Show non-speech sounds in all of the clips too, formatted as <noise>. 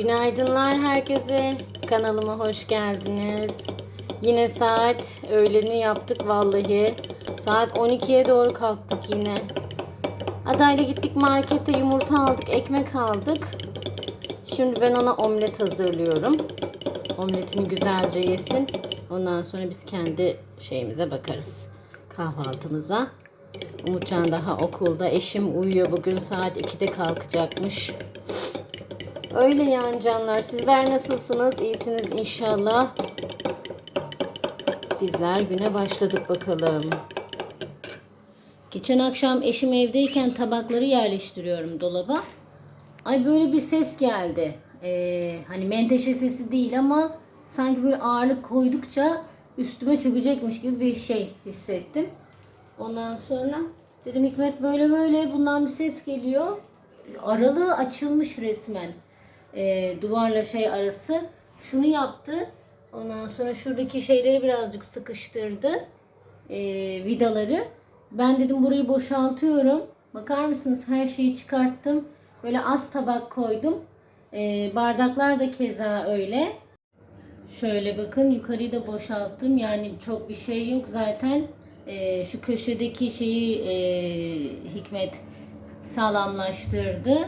Günaydınlar herkese. Kanalıma hoş geldiniz. Yine saat öğleni yaptık vallahi. Saat 12'ye doğru kalktık yine. Adayla gittik markete yumurta aldık, ekmek aldık. Şimdi ben ona omlet hazırlıyorum. Omletini güzelce yesin. Ondan sonra biz kendi şeyimize bakarız. Kahvaltımıza. Umutcan daha okulda. Eşim uyuyor. Bugün saat 2'de kalkacakmış. Öyle yani canlar. Sizler nasılsınız? İyisiniz inşallah. Bizler güne başladık bakalım. Geçen akşam eşim evdeyken tabakları yerleştiriyorum dolaba. Ay böyle bir ses geldi. Ee, hani menteşe sesi değil ama sanki böyle ağırlık koydukça üstüme çökecekmiş gibi bir şey hissettim. Ondan sonra dedim Hikmet böyle böyle bundan bir ses geliyor. Aralığı açılmış resmen. Ee, duvarla şey arası. Şunu yaptı. Ondan sonra şuradaki şeyleri birazcık sıkıştırdı. Ee, vidaları. Ben dedim burayı boşaltıyorum. Bakar mısınız her şeyi çıkarttım. Böyle az tabak koydum. Ee, bardaklar da keza öyle. Şöyle bakın yukarıyı da boşalttım. Yani çok bir şey yok zaten. Ee, şu köşedeki şeyi e, Hikmet sağlamlaştırdı.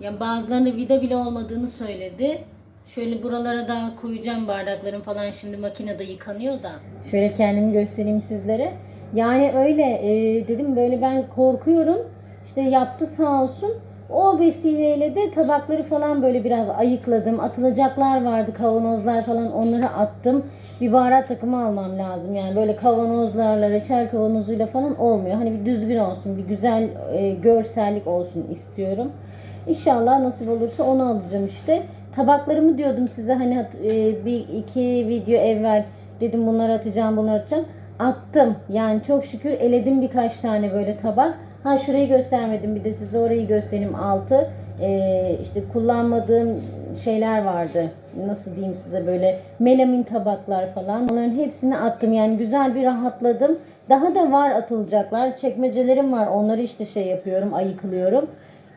Yani bazılarında vida bile olmadığını söyledi. Şöyle buralara da koyacağım bardakların falan şimdi makinede yıkanıyor da. Şöyle kendimi göstereyim sizlere. Yani öyle e, dedim böyle ben korkuyorum. İşte yaptı sağ olsun. O vesileyle de tabakları falan böyle biraz ayıkladım. Atılacaklar vardı kavanozlar falan onları attım. Bir baharat takımı almam lazım. Yani böyle kavanozlarla, reçel kavanozuyla falan olmuyor. Hani bir düzgün olsun, bir güzel e, görsellik olsun istiyorum. İnşallah nasip olursa onu alacağım işte. Tabaklarımı diyordum size hani e, bir iki video evvel dedim bunları atacağım bunları atacağım. Attım. Yani çok şükür eledim birkaç tane böyle tabak. Ha şurayı göstermedim bir de size orayı göstereyim altı. E, işte kullanmadığım şeyler vardı. Nasıl diyeyim size böyle melamin tabaklar falan. Onların hepsini attım. Yani güzel bir rahatladım. Daha da var atılacaklar. Çekmecelerim var. Onları işte şey yapıyorum, ayıklıyorum.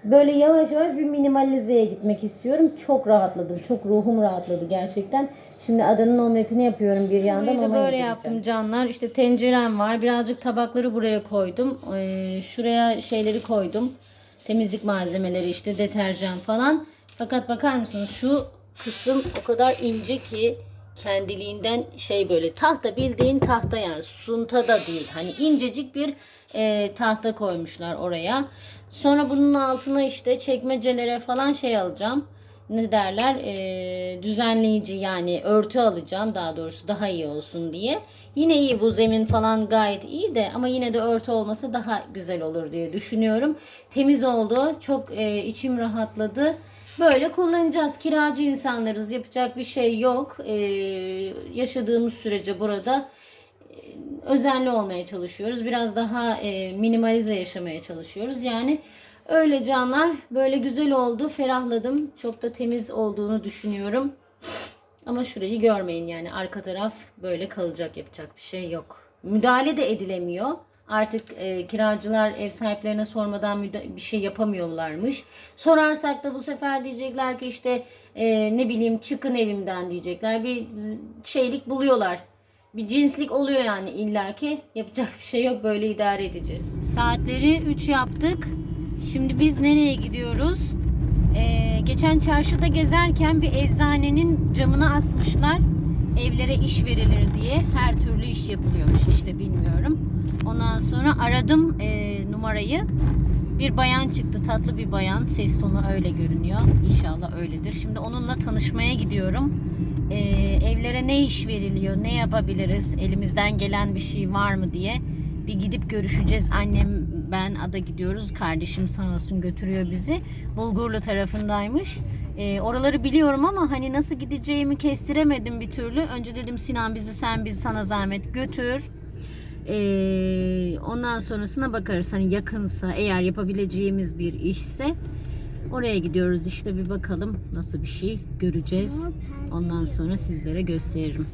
Böyle yavaş yavaş bir minimalizeye gitmek istiyorum. Çok rahatladım. Çok ruhum rahatladı gerçekten. Şimdi adanın omletini yapıyorum bir yandan. Burayı da böyle yedireceğim. yaptım canlar. İşte tencerem var. Birazcık tabakları buraya koydum. Ee, şuraya şeyleri koydum. Temizlik malzemeleri işte deterjan falan. Fakat bakar mısınız şu kısım o kadar ince ki kendiliğinden şey böyle tahta bildiğin tahta yani sunta da değil. Hani incecik bir e, tahta koymuşlar oraya. Sonra bunun altına işte çekmecelere falan şey alacağım ne derler e, düzenleyici yani örtü alacağım daha doğrusu daha iyi olsun diye. Yine iyi bu zemin falan gayet iyi de ama yine de örtü olması daha güzel olur diye düşünüyorum. Temiz oldu çok e, içim rahatladı. Böyle kullanacağız. Kiracı insanlarız. Yapacak bir şey yok. E, yaşadığımız sürece burada özenli olmaya çalışıyoruz. Biraz daha e, minimalize yaşamaya çalışıyoruz. Yani öyle canlar böyle güzel oldu. Ferahladım. Çok da temiz olduğunu düşünüyorum. Ama şurayı görmeyin yani arka taraf böyle kalacak yapacak bir şey yok. Müdahale de edilemiyor. Artık e, kiracılar ev sahiplerine sormadan bir şey yapamıyorlarmış. Sorarsak da bu sefer diyecekler ki işte e, ne bileyim çıkın evimden diyecekler. Bir şeylik buluyorlar bir cinslik oluyor yani illaki. Yapacak bir şey yok böyle idare edeceğiz. Saatleri 3 yaptık. Şimdi biz nereye gidiyoruz? Ee, geçen çarşıda gezerken bir eczanenin camına asmışlar. Evlere iş verilir diye. Her türlü iş yapılıyormuş işte bilmiyorum. Ondan sonra aradım e, numarayı. Bir bayan çıktı tatlı bir bayan. Ses tonu öyle görünüyor. İnşallah öyledir. Şimdi onunla tanışmaya gidiyorum. Ee, evlere ne iş veriliyor, ne yapabiliriz, elimizden gelen bir şey var mı diye bir gidip görüşeceğiz. Annem, ben ada gidiyoruz. Kardeşim sağ olsun götürüyor bizi. Bulgurlu tarafındaymış. Ee, oraları biliyorum ama hani nasıl gideceğimi kestiremedim bir türlü. Önce dedim Sinan bizi sen bizi sana zahmet götür. Ee, ondan sonrasına bakarız. Hani yakınsa eğer yapabileceğimiz bir işse oraya gidiyoruz işte bir bakalım nasıl bir şey göreceğiz. Ondan sonra sizlere gösteririm.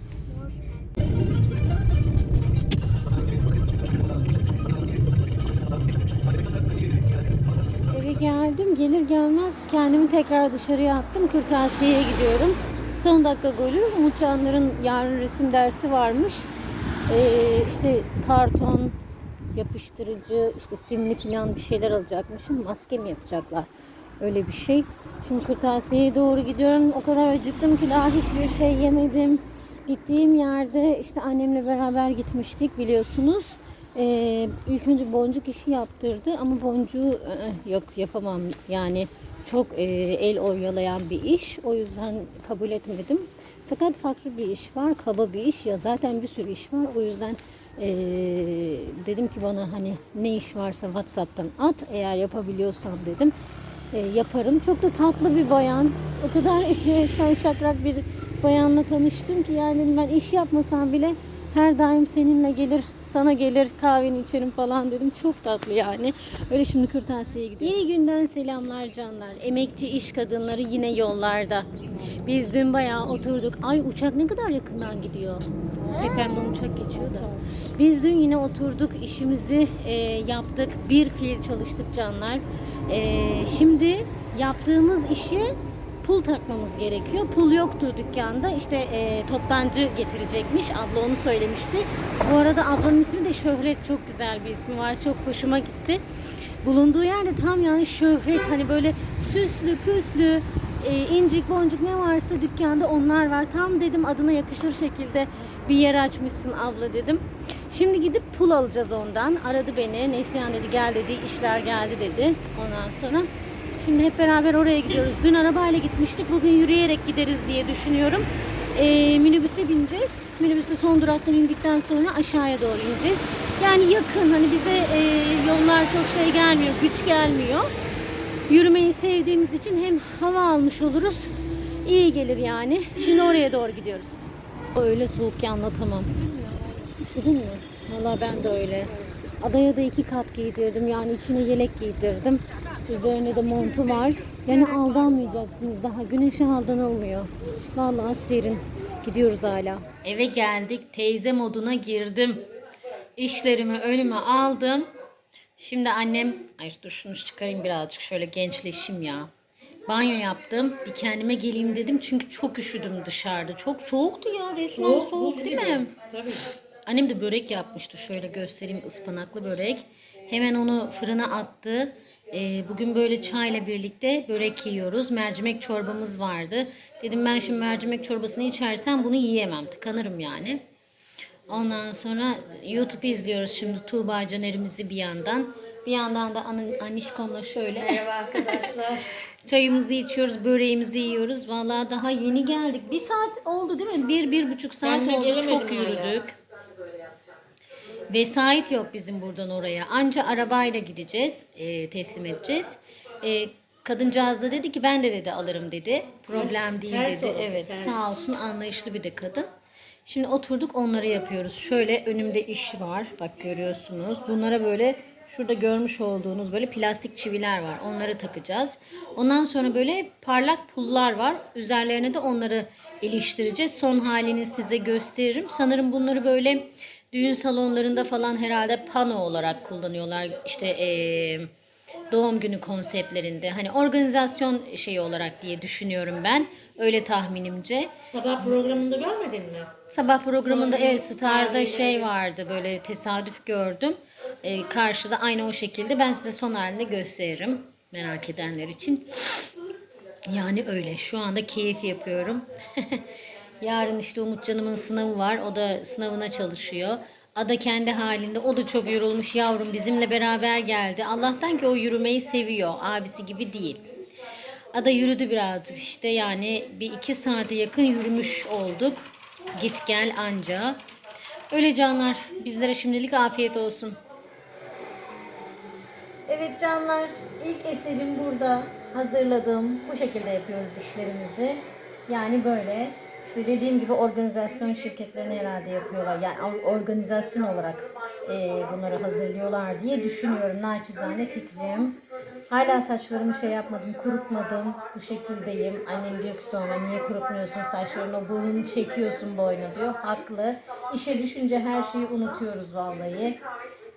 Eve geldim. Gelir gelmez kendimi tekrar dışarıya attım. Kırtasiye'ye gidiyorum. Son dakika golü. Umutcanların yarın resim dersi varmış. Ee, işte karton, yapıştırıcı, işte simli falan bir şeyler alacakmışım. Maske mi yapacaklar? Öyle bir şey. Şimdi kırtasiyeye doğru gidiyorum. O kadar acıktım ki daha hiçbir şey yemedim. Gittiğim yerde işte annemle beraber gitmiştik biliyorsunuz. Ee, ilk önce boncuk işi yaptırdı ama boncuğu "Ee, yok yapamam yani çok e, el oyalayan bir iş. O yüzden kabul etmedim. Fakat farklı bir iş var, kaba bir iş ya zaten bir sürü iş var. O yüzden e, dedim ki bana hani ne iş varsa WhatsApp'tan at eğer yapabiliyorsam dedim. E, yaparım. Çok da tatlı bir bayan. O kadar <laughs> şen şakrak bir bayanla tanıştım ki yani ben iş yapmasam bile her daim seninle gelir, sana gelir kahveni içerim falan dedim. Çok tatlı yani. Öyle şimdi kırtasiyeye gidiyorum. Yeni günden selamlar canlar. Emekçi iş kadınları yine yollarda. Biz dün bayağı oturduk. Ay uçak ne kadar yakından gidiyor. Tepemden uçak geçiyor da. Biz dün yine oturduk, işimizi e, yaptık. Bir fiil çalıştık canlar. E, şimdi yaptığımız işi pul takmamız gerekiyor. Pul yoktu dükkanda. İşte e, toptancı getirecekmiş. Abla onu söylemişti. Bu arada ablanın ismi de Şöhret. Çok güzel bir ismi var. Çok hoşuma gitti. Bulunduğu yerde tam yani şöhret hani böyle süslü püslü e, incik boncuk ne varsa dükkanda onlar var. Tam dedim adına yakışır şekilde bir yer açmışsın abla dedim. Şimdi gidip pul alacağız ondan. Aradı beni. Neslihan dedi gel dedi işler geldi dedi. Ondan sonra Şimdi hep beraber oraya gidiyoruz. Dün arabayla gitmiştik. Bugün yürüyerek gideriz diye düşünüyorum. Ee, minibüse bineceğiz. Minibüste son duraktan indikten sonra aşağıya doğru ineceğiz. Yani yakın. Hani bize e, yollar çok şey gelmiyor. Güç gelmiyor. Yürümeyi sevdiğimiz için hem hava almış oluruz. İyi gelir yani. Şimdi oraya doğru gidiyoruz. Öyle soğuk ki anlatamam. Üşüdün mü? Valla ben de öyle. Adaya da iki kat giydirdim. Yani içine yelek giydirdim. Üzerine de montu var. Yani aldanmayacaksınız daha. Güneşe aldanılmıyor. Vallahi serin. Gidiyoruz hala. Eve geldik. Teyze moduna girdim. İşlerimi önüme aldım. Şimdi annem... Ay dur şunu çıkarayım birazcık. Şöyle gençleşim ya. Banyo yaptım. Bir kendime geleyim dedim. Çünkü çok üşüdüm dışarıda. Çok soğuktu ya. Resmen soğuk, değil mi? Tabii. Annem de börek yapmıştı. Şöyle göstereyim ıspanaklı börek. Hemen onu fırına attı. Ee, bugün böyle çayla birlikte börek yiyoruz. Mercimek çorbamız vardı. Dedim ben şimdi mercimek çorbasını içersem bunu yiyemem. Tıkanırım yani. Ondan sonra YouTube izliyoruz şimdi Tuğba Caner'imizi bir yandan. Bir yandan da An- Anişkom'la şöyle Merhaba arkadaşlar. <laughs> çayımızı içiyoruz, böreğimizi yiyoruz. Vallahi daha yeni geldik. Bir saat oldu değil mi? Bir, bir buçuk saat Ben oldu. Çok yürüdük. Vesait yok bizim buradan oraya. Anca arabayla gideceğiz, e, teslim edeceğiz. E, kadıncağız da dedi ki ben de dedi alırım dedi. Problem Ters- değil ters dedi. orası, evet ters. sağ olsun anlayışlı bir de kadın. Şimdi oturduk onları yapıyoruz. Şöyle önümde iş var. Bak görüyorsunuz. Bunlara böyle şurada görmüş olduğunuz böyle plastik çiviler var. Onları takacağız. Ondan sonra böyle parlak pullar var. Üzerlerine de onları iliştireceğiz. Son halini size gösteririm. Sanırım bunları böyle düğün salonlarında falan herhalde pano olarak kullanıyorlar. İşte eee, doğum günü konseptlerinde. Hani organizasyon şeyi olarak diye düşünüyorum ben. Öyle tahminimce. Sabah programında görmedin mi? Sabah programında Sonra evet Star'da şey vardı böyle tesadüf gördüm. Ee, karşıda aynı o şekilde ben size son halini gösteririm merak edenler için. Yani öyle şu anda keyif yapıyorum. <laughs> Yarın işte Umutcan'ımın sınavı var. O da sınavına çalışıyor. Ada kendi halinde. O da çok yorulmuş yavrum. Bizimle beraber geldi. Allah'tan ki o yürümeyi seviyor. Abisi gibi değil. Ada yürüdü birazcık işte yani bir iki saate yakın yürümüş olduk. Git gel anca. Öyle canlar bizlere şimdilik afiyet olsun. Evet canlar ilk eserim burada hazırladım. Bu şekilde yapıyoruz işlerimizi. Yani böyle dediğim gibi organizasyon şirketlerine herhalde yapıyorlar. Yani or- organizasyon olarak e, bunları hazırlıyorlar diye düşünüyorum. Naçizane fikrim. Hala saçlarımı şey yapmadım, kurutmadım. Bu şekildeyim. Annem diyor ki sonra niye kurutmuyorsun saçlarını, burnunu çekiyorsun boyuna diyor. Haklı. İşe düşünce her şeyi unutuyoruz vallahi.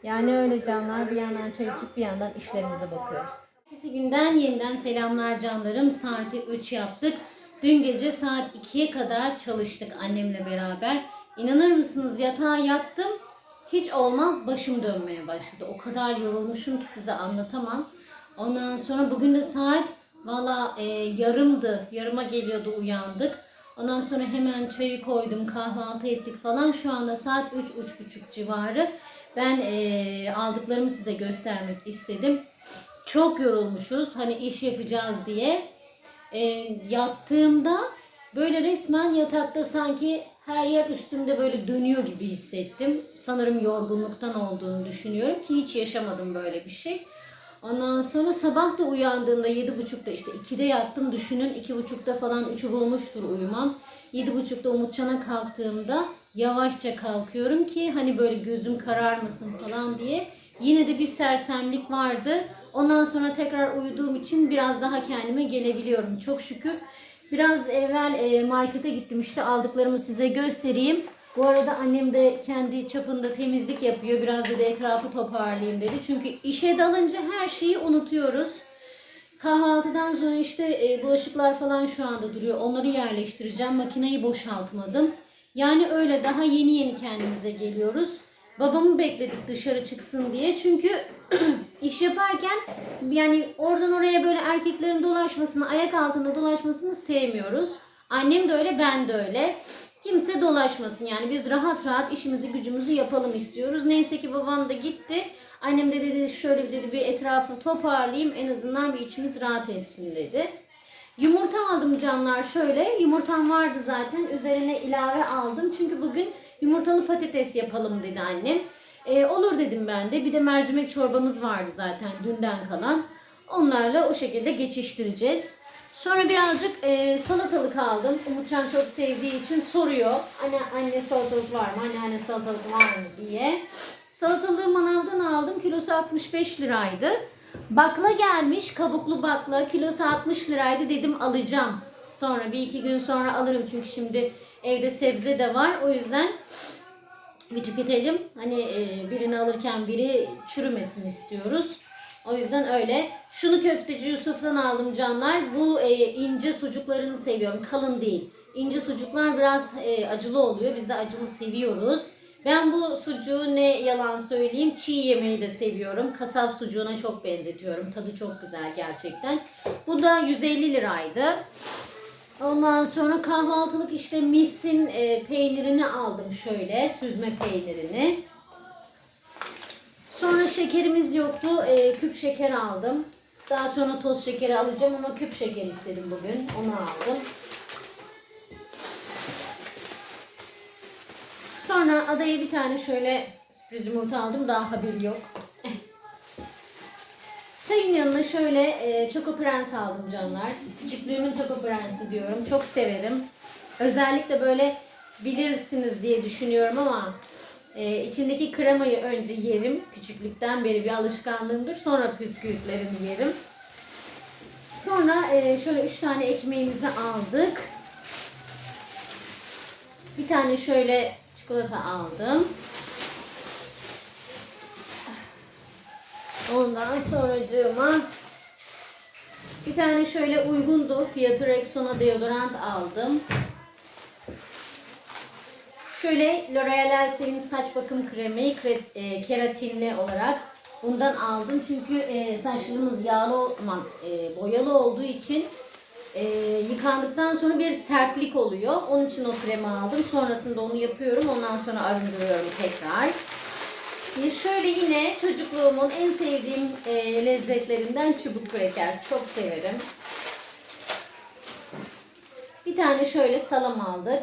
Yani öyle canlar bir yandan çay içip bir yandan işlerimize bakıyoruz. Ertesi günden yeniden selamlar canlarım. Saati 3 yaptık. Dün gece saat 2'ye kadar çalıştık annemle beraber. İnanır mısınız yatağa yattım. Hiç olmaz başım dönmeye başladı. O kadar yorulmuşum ki size anlatamam. Ondan sonra bugün de saat valla e, yarımdı. Yarıma geliyordu uyandık. Ondan sonra hemen çayı koydum, kahvaltı ettik falan. Şu anda saat 3-3.30 civarı. Ben e, aldıklarımı size göstermek istedim. Çok yorulmuşuz hani iş yapacağız diye. E, yattığımda böyle resmen yatakta sanki her yer üstümde böyle dönüyor gibi hissettim. Sanırım yorgunluktan olduğunu düşünüyorum ki hiç yaşamadım böyle bir şey. Ondan sonra sabah da uyandığımda 7.30'da işte 2'de yattım düşünün 2.30'da falan 3'ü bulmuştur uyumam. 7.30'da Umutcan'a kalktığımda yavaşça kalkıyorum ki hani böyle gözüm kararmasın falan diye. Yine de bir sersemlik vardı. Ondan sonra tekrar uyuduğum için biraz daha kendime gelebiliyorum çok şükür. Biraz evvel e, markete gittim işte aldıklarımı size göstereyim. Bu arada annem de kendi çapında temizlik yapıyor. Biraz da etrafı toparlayayım dedi. Çünkü işe dalınca her şeyi unutuyoruz. Kahvaltıdan sonra işte e, bulaşıklar falan şu anda duruyor. Onları yerleştireceğim. Makineyi boşaltmadım. Yani öyle daha yeni yeni kendimize geliyoruz. Babamı bekledik dışarı çıksın diye. Çünkü <clears throat> iş yaparken yani oradan oraya böyle erkeklerin dolaşmasını, ayak altında dolaşmasını sevmiyoruz. Annem de öyle, ben de öyle. Kimse dolaşmasın yani biz rahat rahat işimizi gücümüzü yapalım istiyoruz. Neyse ki babam da gitti. Annem de dedi şöyle dedi bir etrafı toparlayayım en azından bir içimiz rahat etsin dedi. Yumurta aldım canlar şöyle. Yumurtam vardı zaten. Üzerine ilave aldım. Çünkü bugün yumurtalı patates yapalım dedi annem. Ee, olur dedim ben de. Bir de mercimek çorbamız vardı zaten dünden kalan. Onlarla o şekilde geçiştireceğiz. Sonra birazcık e, salatalık aldım. Umutcan çok sevdiği için soruyor. Anne anne salatalık var mı? Anne anne salatalık var mı diye. Salatalığı manavdan aldım. Kilosu 65 liraydı. Bakla gelmiş. Kabuklu bakla. Kilosu 60 liraydı. Dedim alacağım. Sonra bir iki gün sonra alırım. Çünkü şimdi evde sebze de var. O yüzden bir tüketelim. Hani e, birini alırken biri çürümesin istiyoruz. O yüzden öyle. Şunu köfteci Yusuf'tan aldım canlar. Bu e, ince sucuklarını seviyorum. Kalın değil. İnce sucuklar biraz e, acılı oluyor. Biz de acılı seviyoruz. Ben bu sucuğu ne yalan söyleyeyim çiğ yemeği de seviyorum. Kasap sucuğuna çok benzetiyorum. Tadı çok güzel gerçekten. Bu da 150 liraydı. Ondan sonra kahvaltılık işte misin e, peynirini aldım şöyle. Süzme peynirini. Sonra şekerimiz yoktu. E, küp şeker aldım. Daha sonra toz şekeri alacağım ama küp şeker istedim bugün. Onu aldım. Sonra adaya bir tane şöyle sürpriz yumurta aldım. Daha haberi yok. Çayın yanına şöyle e, Choco Prens aldım canlar. Küçüklüğümün Choco Prens'i diyorum. Çok severim. Özellikle böyle bilirsiniz diye düşünüyorum ama e, içindeki kremayı önce yerim. Küçüklükten beri bir alışkanlığımdır. Sonra püskürtlerini yerim. Sonra e, şöyle üç tane ekmeğimizi aldık. Bir tane şöyle çikolata aldım. Ondan sonracığıma bir tane şöyle uygundu. Fiyatı Rexona deodorant aldım. Şöyle L'Oreal Elsevier saç bakım kremi kre- e, keratinli olarak bundan aldım. Çünkü e, saçlarımız yağlı, aman, e, boyalı olduğu için yıkandıktan sonra bir sertlik oluyor. Onun için o kremi aldım. Sonrasında onu yapıyorum. Ondan sonra arındırıyorum tekrar. Şöyle yine çocukluğumun en sevdiğim e, lezzetlerinden çubuk kreker. Çok severim. Bir tane şöyle salam aldık.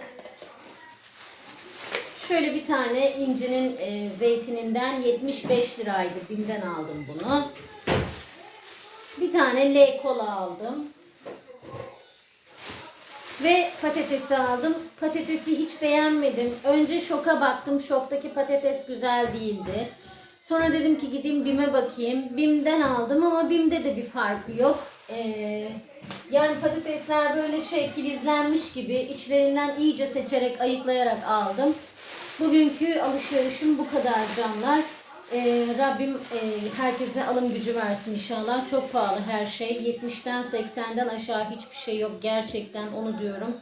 Şöyle bir tane incinin e, zeytininden 75 liraydı. Bim'den aldım bunu. Bir tane L kola aldım. Ve patatesi aldım. Patatesi hiç beğenmedim. Önce şoka baktım. Şoktaki patates güzel değildi. Sonra dedim ki gideyim BİM'e bakayım. BİM'den aldım ama BİM'de de bir farkı yok. Ee, yani patatesler böyle şey filizlenmiş gibi içlerinden iyice seçerek ayıklayarak aldım. Bugünkü alışverişim bu kadar canlar. Ee, Rabbim e, herkese alım gücü versin inşallah. Çok pahalı her şey. 70'ten 80'den aşağı hiçbir şey yok. Gerçekten onu diyorum.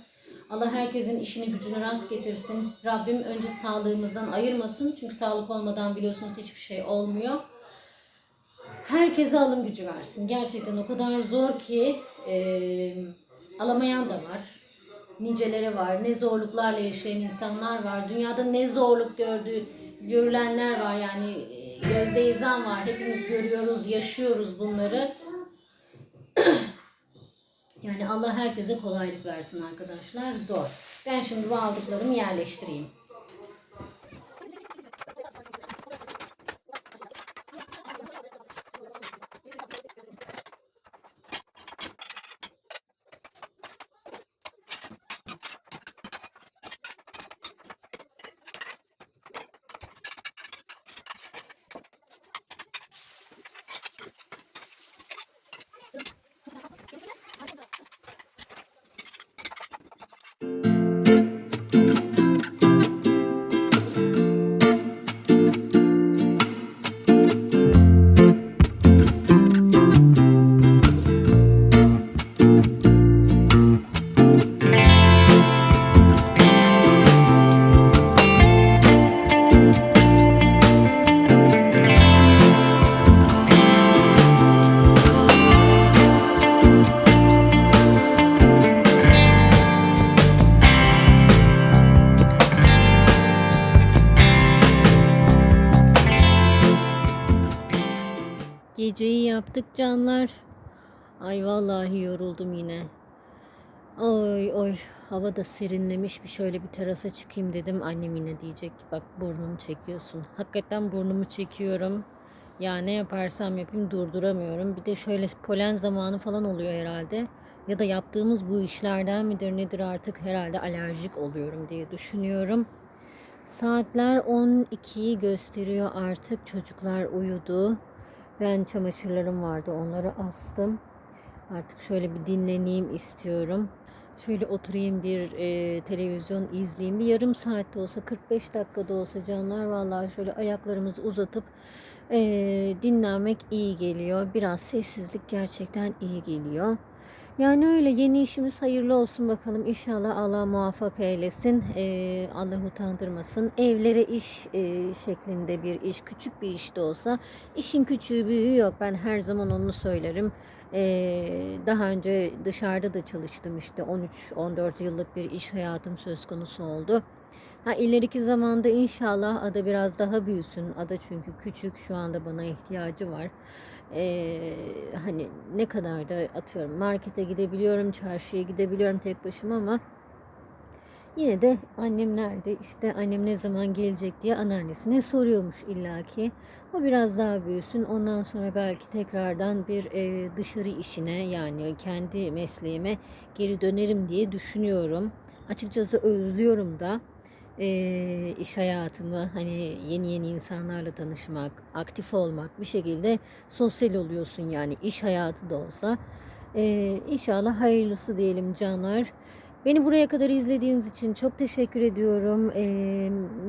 Allah herkesin işini gücünü rast getirsin. Rabbim önce sağlığımızdan ayırmasın. Çünkü sağlık olmadan biliyorsunuz hiçbir şey olmuyor. Herkese alım gücü versin. Gerçekten o kadar zor ki e, alamayan da var. Niceleri var. Ne zorluklarla yaşayan insanlar var. Dünyada ne zorluk gördüğü görülenler var. Yani e, gözde izan var. Hepimiz görüyoruz, yaşıyoruz bunları. <clears throat> Yani Allah herkese kolaylık versin arkadaşlar. Zor. Ben şimdi bu aldıklarımı yerleştireyim. Yaptık canlar. Ay vallahi yoruldum yine. Oy oy hava da serinlemiş bir şöyle bir terasa çıkayım dedim. Annem yine diyecek bak burnumu çekiyorsun. Hakikaten burnumu çekiyorum. Ya ne yaparsam yapayım durduramıyorum. Bir de şöyle polen zamanı falan oluyor herhalde. Ya da yaptığımız bu işlerden midir nedir artık herhalde alerjik oluyorum diye düşünüyorum. Saatler 12'yi gösteriyor artık. Çocuklar uyudu. Ben çamaşırlarım vardı onları astım. Artık şöyle bir dinleneyim istiyorum. Şöyle oturayım bir e, televizyon izleyeyim. Bir yarım saatte olsa 45 dakikada olsa canlar vallahi şöyle ayaklarımızı uzatıp e, dinlenmek iyi geliyor. Biraz sessizlik gerçekten iyi geliyor. Yani öyle yeni işimiz hayırlı olsun bakalım. İnşallah Allah muvaffak eylesin. Ee, Allah utandırmasın. Evlere iş e, şeklinde bir iş, küçük bir iş de olsa işin küçüğü büyüğü yok. Ben her zaman onu söylerim. Ee, daha önce dışarıda da çalıştım işte 13-14 yıllık bir iş hayatım söz konusu oldu. Ha ileriki zamanda inşallah ada biraz daha büyüsün. Ada çünkü küçük şu anda bana ihtiyacı var. Ee, hani ne kadar da atıyorum markete gidebiliyorum, çarşıya gidebiliyorum tek başıma ama yine de annem nerede işte annem ne zaman gelecek diye anneannesine soruyormuş illaki. O biraz daha büyüsün ondan sonra belki tekrardan bir e, dışarı işine yani kendi mesleğime geri dönerim diye düşünüyorum. Açıkçası özlüyorum da e, iş hayatımı hani yeni yeni insanlarla tanışmak, aktif olmak bir şekilde sosyal oluyorsun yani iş hayatı da olsa. E, inşallah hayırlısı diyelim canlar. Beni buraya kadar izlediğiniz için çok teşekkür ediyorum. E,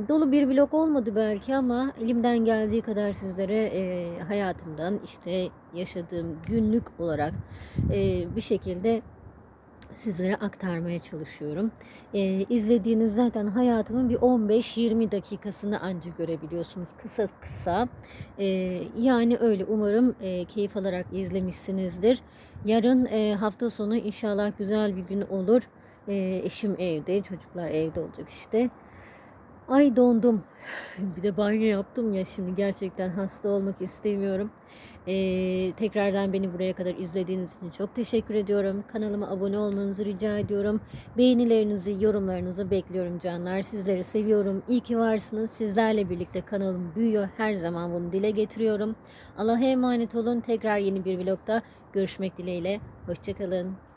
dolu bir vlog olmadı belki ama elimden geldiği kadar sizlere e, hayatımdan işte yaşadığım günlük olarak e, bir şekilde sizlere aktarmaya çalışıyorum. Ee, izlediğiniz zaten hayatımın bir 15-20 dakikasını anca görebiliyorsunuz. Kısa kısa. Ee, yani öyle umarım e, keyif alarak izlemişsinizdir. Yarın e, hafta sonu inşallah güzel bir gün olur. E, eşim evde, çocuklar evde olacak işte. Ay dondum. <laughs> Bir de banyo yaptım ya şimdi gerçekten hasta olmak istemiyorum. Ee, tekrardan beni buraya kadar izlediğiniz için çok teşekkür ediyorum. Kanalıma abone olmanızı rica ediyorum. Beğenilerinizi, yorumlarınızı bekliyorum canlar. Sizleri seviyorum. İyi ki varsınız. Sizlerle birlikte kanalım büyüyor. Her zaman bunu dile getiriyorum. Allah'a emanet olun. Tekrar yeni bir vlogda görüşmek dileğiyle. Hoşçakalın.